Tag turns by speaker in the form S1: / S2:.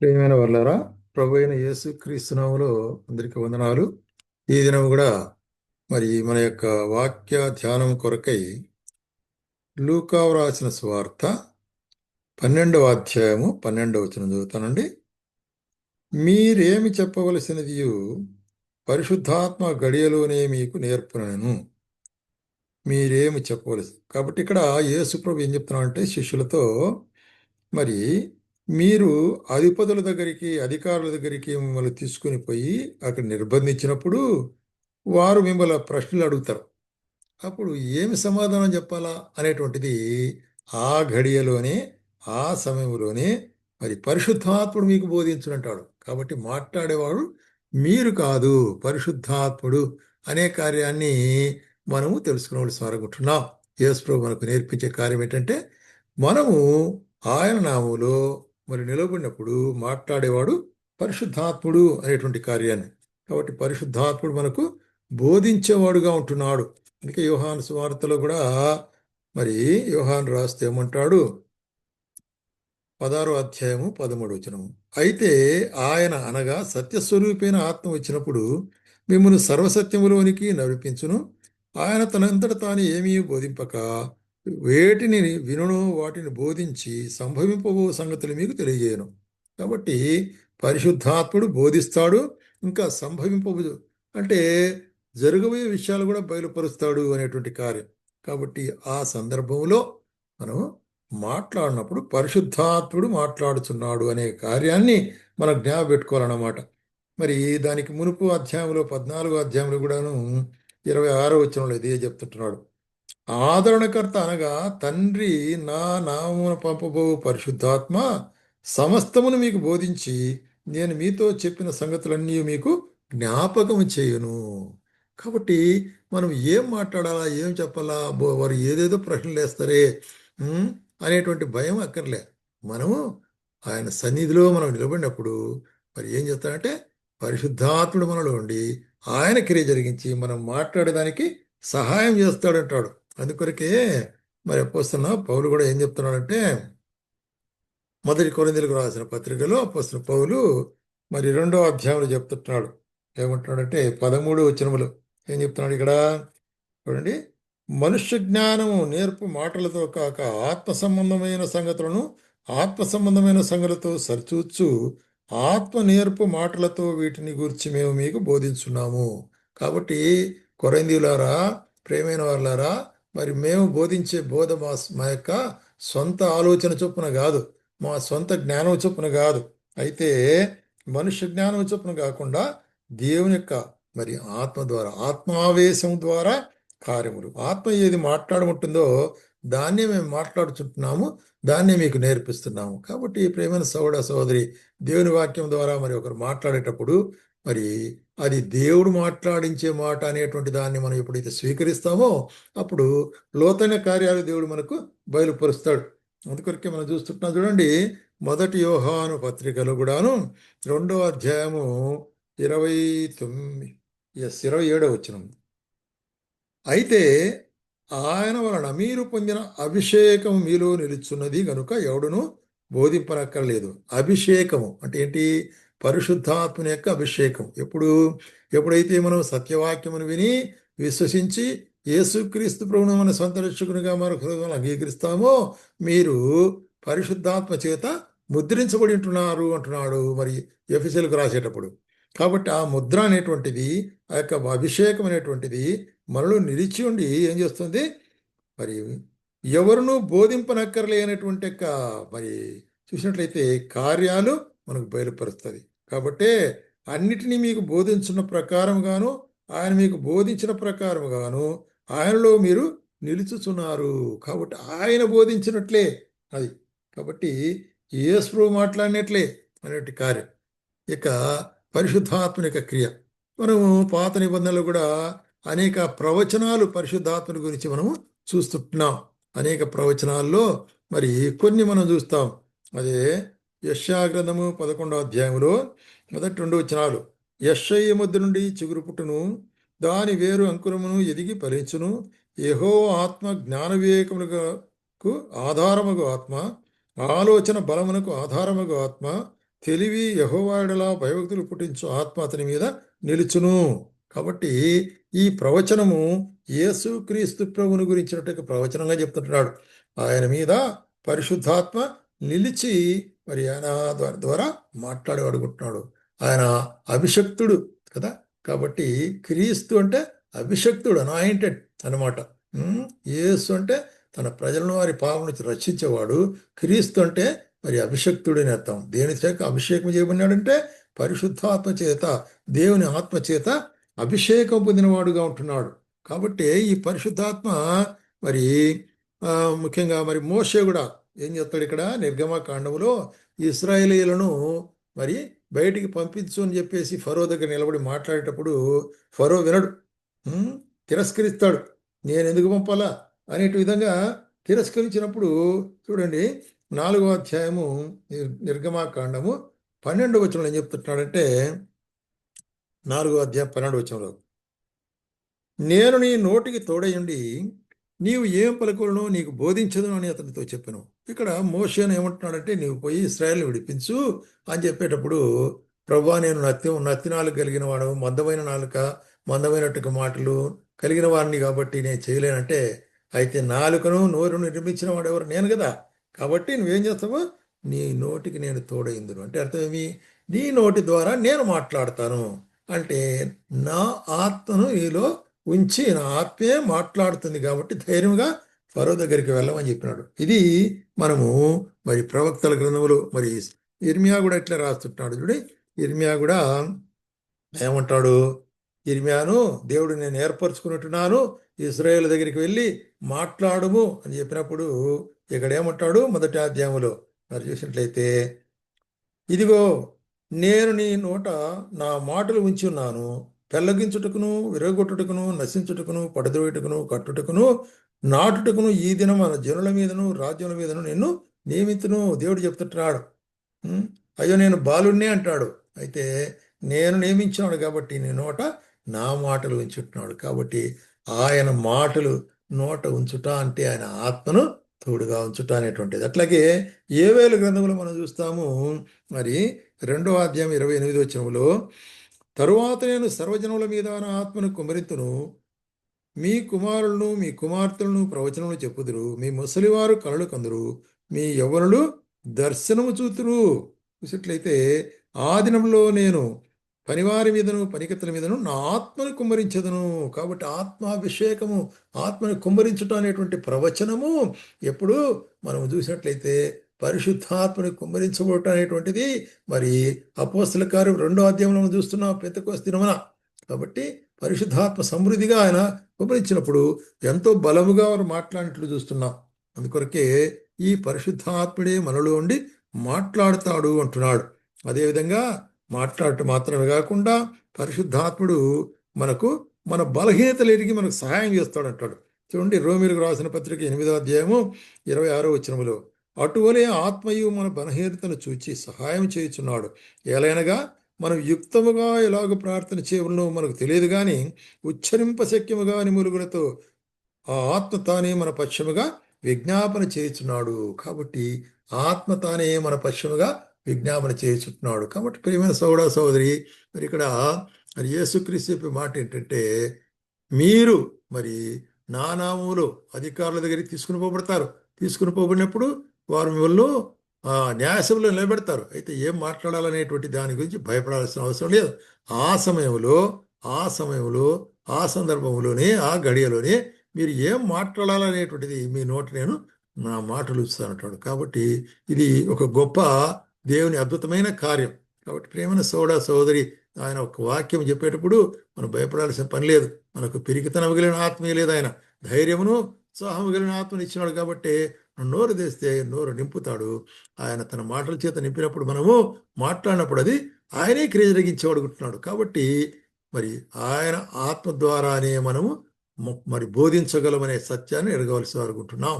S1: ప్రియమైన వాళ్ళారా ప్రభు అయిన యేసు క్రీస్తునాములో అందరికీ వందనాలు. ఈ దినం కూడా మరి మన యొక్క వాక్య ధ్యానం కొరకై లూకావు రాసిన స్వార్థ పన్నెండవ అధ్యాయము పన్నెండవ వచనం చదువుతానండి. మీరేమి చెప్పవలసినది పరిశుద్ధాత్మ గడియలోనే మీకు నేర్పునను. మీరేమి చెప్పవలసి కాబట్టి ఇక్కడ యేసు ప్రభు ఏం చెప్తున్నాడంటే శిష్యులతో మరి మీరు అధిపతుల దగ్గరికి అధికారుల దగ్గరికి మిమ్మల్ని తీసుకుని పోయి అక్కడ నిర్బంధించినప్పుడు వారు మిమ్మల్ని ప్రశ్నలు అడుగుతారు. అప్పుడు ఏమి సమాధానం చెప్పాలా అనేటువంటిది ఆ ఘడియలోనే ఆ సమయంలోనే మరి పరిశుద్ధాత్ముడు మీకు బోధించునంటాడు. కాబట్టి మాట్లాడేవాడు మీరు కాదు పరిశుద్ధాత్ముడు అనే కార్యాన్ని మనము తెలుసుకునే అనుకుంటున్నాం యేసు ప్రభు మనకు నేర్పించే కార్యం ఏంటంటే మనము ఆయన నాములో మరి నిలబడినప్పుడు మాట్లాడేవాడు పరిశుద్ధాత్ముడు అనేటువంటి కార్యాన్ని. కాబట్టి పరిశుద్ధాత్ముడు మనకు బోధించేవాడుగా ఉంటున్నాడు. అందుకే యోహాను స్వార్థలో కూడా మరి యోహాను రాస్తే ఏమంటాడు? పదారో అధ్యాయము పదమూడు వచనము. అయితే ఆయన అనగా సత్యస్వరూపైన ఆత్మ వచ్చినప్పుడు మిమ్మల్ని సర్వసత్యములోనికి నడిపించును. ఆయన తనంతట తాను ఏమీ బోధింపక వేటిని వినును వాటిని బోధించి సంభవింపబో సంగతులు మీకు తెలియజేయను. కాబట్టి పరిశుద్ధాత్ముడు బోధిస్తాడు ఇంకా సంభవింపబు అంటే జరగబోయే విషయాలు కూడా బయలుపరుస్తాడు అనేటువంటి కార్యం. కాబట్టి ఆ సందర్భంలో మనం మాట్లాడినప్పుడు పరిశుద్ధాత్ముడు మాట్లాడుతున్నాడు అనే కార్యాన్ని మనం జ్ఞాపపెట్టుకోవాలన్నమాట మరి దానికి మునుపు అధ్యాయంలో పద్నాలుగో అధ్యాయంలో కూడాను ఇరవై ఆరో వచ్చినంలో ఇదే చెప్తుంటున్నాడు. ఆదరణకర్త అనగా తండ్రి నా నామమున పంపబో పరిశుద్ధాత్మ సమస్తమును మీకు బోధించి నేను మీతో చెప్పిన సంగతులన్నీ మీకు జ్ఞాపకం చేయును. కాబట్టి మనం ఏం మాట్లాడాలా ఏం చెప్పాలా వారు ఏదేదో ప్రశ్నలు వేస్తారే అనేటువంటి భయం అక్కర్లే. మనము ఆయన సన్నిధిలో మనం నిలబడినప్పుడు మరి ఏం చేస్తాడంటే పరిశుద్ధాత్ముడు మనలో ఉండి ఆయన క్రియ జరిగించి మనం మాట్లాడేదానికి సహాయం చేస్తాడంటాడు. అందుకొరకే మరి అపోస్తున్న పౌలు కూడా ఏం చెప్తున్నాడంటే మొదటి కొరిందలకు రాసిన పత్రికలో అపోస్తున్న పౌలు మరి రెండో అధ్యాయంలో చెప్తున్నాడు. ఏమంటున్నాడంటే పదమూడు వచనములు ఏం చెప్తున్నాడు ఇక్కడ? చూడండి. మనుష్య జ్ఞానము నేర్పు మాటలతో కాక ఆత్మ సంబంధమైన సంగతులను ఆత్మ సంబంధమైన సంగతులతో సరిచూచు ఆత్మ నేర్పు మాటలతో వీటిని గురించి మేము మీకు బోధించున్నాము. కాబట్టి కొరందీలారా ప్రేమైన వాళ్ళారా మరి మేము బోధించే బోధ మా మా యొక్క సొంత ఆలోచన చొప్పున కాదు. మా సొంత జ్ఞానం చొప్పున కాదు. అయితే మనుష్య జ్ఞానం చొప్పున కాకుండా దేవుని యొక్క మరి ఆత్మ ద్వారా ఆత్మావేశం ద్వారా కార్యములు. ఆత్మ ఏది మాట్లాడముంటుందో దాన్నే మేము మాట్లాడుచుంటున్నాము. దాన్నే మీకు నేర్పిస్తున్నాము. కాబట్టి ప్రేమైన సోదర సోదరి దేవుని వాక్యం ద్వారా మరి ఒకరు మాట్లాడేటప్పుడు మరి అది దేవుడు మాట్లాడించే మాట అనేటువంటి దాన్ని మనం ఎప్పుడైతే స్వీకరిస్తామో అప్పుడు లోతైన కార్యాలు దేవుడు మనకు బయలుపరుస్తాడు. అందుకొరకే మనం చూస్తుంటున్నాం చూడండి మొదటి యోహాను పత్రికలో కూడాను రెండో అధ్యాయము ఇరవై తొమ్మిది ఎస్ ఇరవై ఏడో వచ్చిన అయితే ఆయన వలన మీరు పొందిన అభిషేకం మీలో నిలుచున్నది కనుక ఎవడును బోధింపనక్కర్లేదు. అభిషేకము అంటే ఏంటి? పరిశుద్ధాత్మని యొక్క అభిషేకం. ఎప్పుడు ఎప్పుడైతే మనం సత్యవాక్యమును విని విశ్వసించి యేసుక్రీస్తు ప్రభును మన సొంత రక్షకునిగా మన హృదయం అంగీకరిస్తామో మీరు పరిశుద్ధాత్మ చేత ముద్రించబడి ఉంటున్నారు అంటున్నాడు మరి ఎఫిసెల్కు రాసేటప్పుడు. కాబట్టి ఆ ముద్ర అనేటువంటిది ఆ యొక్క అభిషేకం అనేటువంటిది మనలో నిలిచి ఉండి ఏం చేస్తుంది? మరి ఎవరును బోధింపనక్కర్లేనటువంటి యొక్క మరి చూసినట్లయితే కార్యాలు మనకు బయలుపరుస్తుంది. కాబట్టి అన్నిటినీ మీకు బోధించిన ప్రకారంగాను ఆయన మీకు బోధించిన ప్రకారముగాను ఆయనలో మీరు నిలుచుచున్నారు. కాబట్టి ఆయన బోధించినట్లే అది. కాబట్టి యేసు మాట్లాడినట్లే అనేటి కార్యం. ఇక పరిశుద్ధాత్మ యొక్క క్రియ. మనము పాత నిబంధనలు కూడా అనేక ప్రవచనాలు పరిశుద్ధాత్మని గురించి మనము చూస్తుంటున్నాం. అనేక ప్రవచనాల్లో మరి కొన్ని మనం చూస్తాం. అదే యశాగ్రంథము పదకొండవ అధ్యాయంలో మొదటి రెండు వచనాలు. యశయ్య ముద్ద నుండి చిగురు పుట్టును దాని వేరు అంకురమును ఎదిగి ఫలించును. యహో ఆత్మ జ్ఞాన వివేకములకు ఆధారముగు ఆత్మ ఆలోచన బలమునకు ఆధారముగు ఆత్మ తెలివి యహోవాడలా భయభక్తులు పుట్టించు ఆత్మ అతని మీద నిలుచును. కాబట్టి ఈ ప్రవచనము యేసు క్రీస్తు ప్రభుని గురించినట్టు ప్రవచనంగా చెప్తుంటున్నాడు. ఆయన మీద పరిశుద్ధాత్మ నిలిచి మరి ఆయన ద్వారా ద్వారా మాట్లాడి అడుగుతున్నాడు. ఆయన అభిషక్తుడు కదా? కాబట్టి క్రీస్తు అంటే అభిషక్తుడు అనాయింటెడ్ అనమాట యేసు అంటే తన ప్రజలను వారి పాపం నుంచి రక్షించేవాడు. క్రీస్తు అంటే మరి అభిషక్తుడని అర్థం. దేని చేత అభిషేకం చేయబడినాడంటే పరిశుద్ధాత్మ చేత దేవుని ఆత్మ చేత అభిషేకం పొందినవాడుగా ఉంటున్నాడు. కాబట్టి ఈ పరిశుద్ధాత్మ మరి ముఖ్యంగా మరి మోసే కూడా ఏం చేస్తాడు ఇక్కడ? నిర్గమ కాండములో ఇస్రాయేలీలను మరి బయటికి పంపించు అని చెప్పేసి ఫరో దగ్గర నిలబడి మాట్లాడేటప్పుడు ఫరో వినడు. తిరస్కరిస్తాడు. నేను ఎందుకు పంపాలా? అనేటి విధంగా తిరస్కరించినప్పుడు చూడండి నాలుగో అధ్యాయము నిర్- నిర్గమాకాండము పన్నెండు వచనంలో ఏం చెప్తున్నాడంటే నాలుగో అధ్యాయం పన్నెండు వచనంలో నేను నీ నోటికి తోడయుండి నీవు ఏం పలుకులను నీకు బోధించదు అని అతనితో చెప్పాను. ఇక్కడ మోషన్ ఏమంటున్నాడంటే నీవు పోయి ఇస్రాయల్ని విడిపించు అని చెప్పేటప్పుడు ప్రభా నేను నత్యం నత్తి కలిగిన వాడు మందమైన నాలుక మందమైనట్టుగా మాటలు కలిగిన వారిని కాబట్టి నేను చేయలేనంటే అయితే నాలుకను నోరును నిర్మించిన వాడు ఎవరు నేను కదా. కాబట్టి నువ్వేం చేస్తావు? నీ నోటికి నేను తోడైందును అంటే అర్థమేమి నీ నోటి ద్వారా నేను మాట్లాడతాను. అంటే నా ఆత్మను నీలో ఉంచి నా ఆత్మే మాట్లాడుతుంది కాబట్టి ధైర్యంగా ఫరో దగ్గరికి వెళ్ళమని చెప్పినాడు. ఇది మనము మరి ప్రవక్తల గ్రంథములు మరి ఇర్మియా కూడా ఇట్లా రాస్తుంటున్నాడు చూడి. ఇర్మియా కూడా ఏమంటాడు? ఇర్మియాను దేవుడు నేను ఏర్పరచుకున్నట్టున్నాను ఇస్రాయేల్ దగ్గరికి వెళ్ళి మాట్లాడుము అని చెప్పినప్పుడు ఇక్కడ ఏమంటాడు మొదటి అధ్యాయంలో? మరి చూసినట్లయితే ఇదిగో నేను నీ నోట నా మాటలు ఉంచి ఉన్నాను. పెల్లగించుటకును విరగొట్టుటకును నశించుటకును పడదోయుటకును కట్టుటకును నాటుటకును ఈ దినం మన జనుల మీదను రాజ్యముల మీదను నిన్ను నియమితును దేవుడు చెప్తుంటున్నాడు అయ్యో నేను బాలుణ్ణే అంటాడు. అయితే నేను నియమించినాడు కాబట్టి నీ నోట నా మాటలు ఉంచుతున్నాడు. కాబట్టి ఆయన మాటలు నోట ఉంచుట అంటే ఆయన ఆత్మను తోడుగా ఉంచుట అనేటువంటిది. అట్లాగే ఏవేలు గ్రంథములు మనం చూస్తాము. మరి రెండో అధ్యాయం ఇరవై ఎనిమిది వచ్చినములో తరువాత నేను సర్వజనముల మీద నా ఆత్మను కుమరింతును మీ కుమారులను మీ కుమార్తెలను ప్రవచనములు చెప్పుదురు. మీ ముసలివారు కలలు కందురు. మీ యవ్వనులు దర్శనము చూతురు. చూసినట్లయితే ఆ దినంలో నేను పనివారి మీదను పనికత్తుల మీదను నా ఆత్మను కుమ్మరించదును. కాబట్టి ఆత్మాభిషేకము ఆత్మను కుమ్మరించడం అనేటువంటి ప్రవచనము ఎప్పుడు మనం చూసినట్లయితే పరిశుద్ధాత్మని కుమ్మరించబడటం అనేటువంటిది మరి అపోస్తల కార్యం రెండో అధ్యాయంలో మనం చూస్తున్నాం. పెద్దకోస దినమున. కాబట్టి పరిశుద్ధాత్మ సమృద్ధిగా ఆయన కుమ్మరించినప్పుడు ఎంతో బలముగా వారు మాట్లాడినట్లు చూస్తున్నాం. అందుకొరకే ఈ పరిశుద్ధాత్ముడే మనలో ఉండి మాట్లాడుతాడు అంటున్నాడు. అదేవిధంగా మాట్లాడటం మాత్రమే కాకుండా పరిశుద్ధాత్ముడు మనకు మన బలహీనతలు ఎరిగి మనకు సహాయం చేస్తాడు అంటాడు. చూడండి రోమిలకు రాసిన పత్రిక ఎనిమిదో అధ్యాయము ఇరవై ఆరో వచనములో అటువలే ఆత్మయు మన బలహీనతను చూచి సహాయం చేయుచున్నాడు. ఏలైనగా మనం యుక్తముగా ఎలాగ ప్రార్థన చేయవలనో మనకు తెలియదు కానీ ఉచ్చరింపశక్యముగా నిమురుగులతో ఆ ఆత్మ తానే మన పక్షముగా విజ్ఞాపన చేయుచున్నాడు. కాబట్టి ఆత్మ తానే మన పక్షముగా విజ్ఞాపన చేస్తున్నాడు కాబట్టి ప్రియమైన సోదర సోదరి మరి ఇక్కడ మరి యేసుక్రీస్తు చెప్పే మాట ఏంటంటే మీరు మరి నానామూలు అధికారుల దగ్గరికి తీసుకుని పోబడతారు. తీసుకుని పోబడినప్పుడు వారు మిమ్మల్ని న్యాయసభలో నిలబెడతారు. అయితే ఏం మాట్లాడాలనేటువంటి దాని గురించి భయపడాల్సిన అవసరం లేదు. ఆ సమయంలో ఆ సమయంలో ఆ సందర్భంలోనే ఆ గడియలోనే మీరు ఏం మాట్లాడాలనేటువంటిది మీ నోట నేను నా మాటలు ఇస్తానంటాడు. కాబట్టి ఇది ఒక గొప్ప దేవుని అద్భుతమైన కార్యం. కాబట్టి ప్రేమైన సోడా సోదరి ఆయన ఒక వాక్యం చెప్పేటప్పుడు మనం భయపడాల్సిన పని లేదు. మనకు పిరికితనం మిగిలిన ఆత్మీయ లేదు ఆయన. ధైర్యమును ఉత్సాహం మిగిలిన ఆత్మని ఇచ్చినాడు కాబట్టి నోరు తెస్తే నోరు నింపుతాడు. ఆయన తన మాటల చేత నింపినప్పుడు మనము మాట్లాడినప్పుడు అది ఆయనే క్రియ జరిగించబడుకుంటున్నాడు కాబట్టి మరి ఆయన ఆత్మ ద్వారానే మనము మరి బోధించగలమనే సత్యాన్ని ఎరగవలసి అనుకుంటున్నాం